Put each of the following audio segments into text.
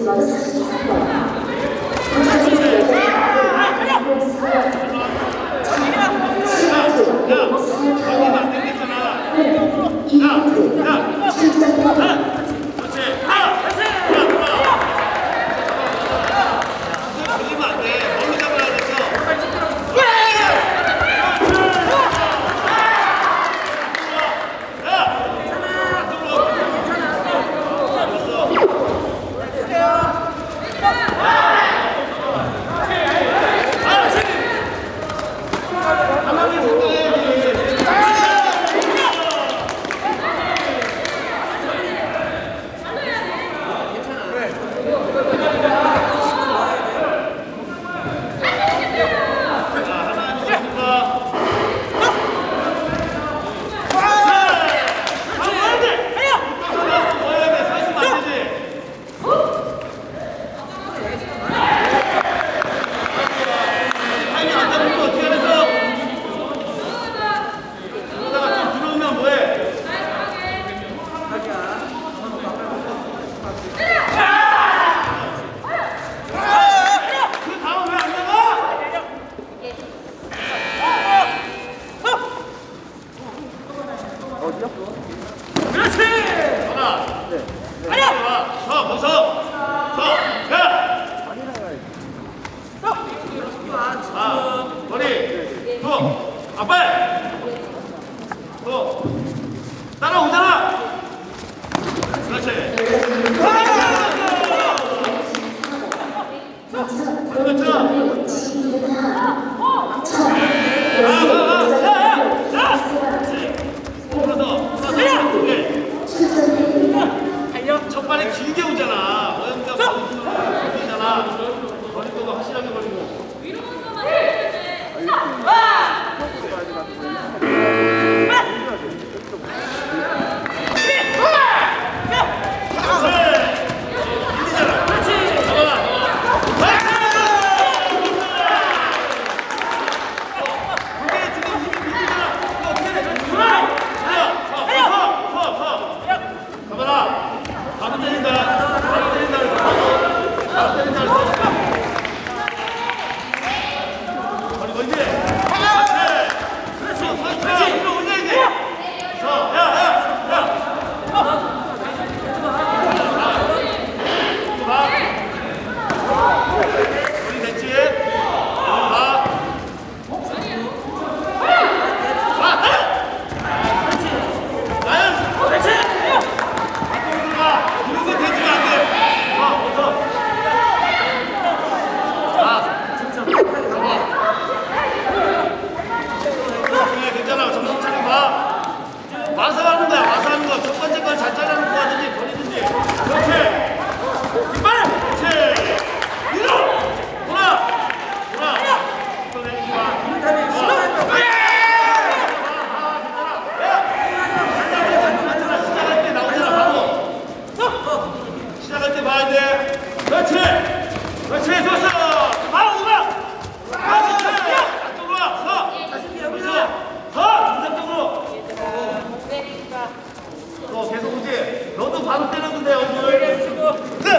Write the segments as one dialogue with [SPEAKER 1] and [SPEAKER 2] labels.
[SPEAKER 1] 洗完
[SPEAKER 2] 是洗
[SPEAKER 3] 完
[SPEAKER 2] 아빠! 너 따라오잖아! 그렇지. 자, 그렇죠. 아, 거, 첫 번째 걸잘 잘라놓고 하든지 버리든지. 그렇지. 바로
[SPEAKER 4] 때렸는데요 오늘.
[SPEAKER 2] 네,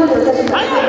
[SPEAKER 2] হলো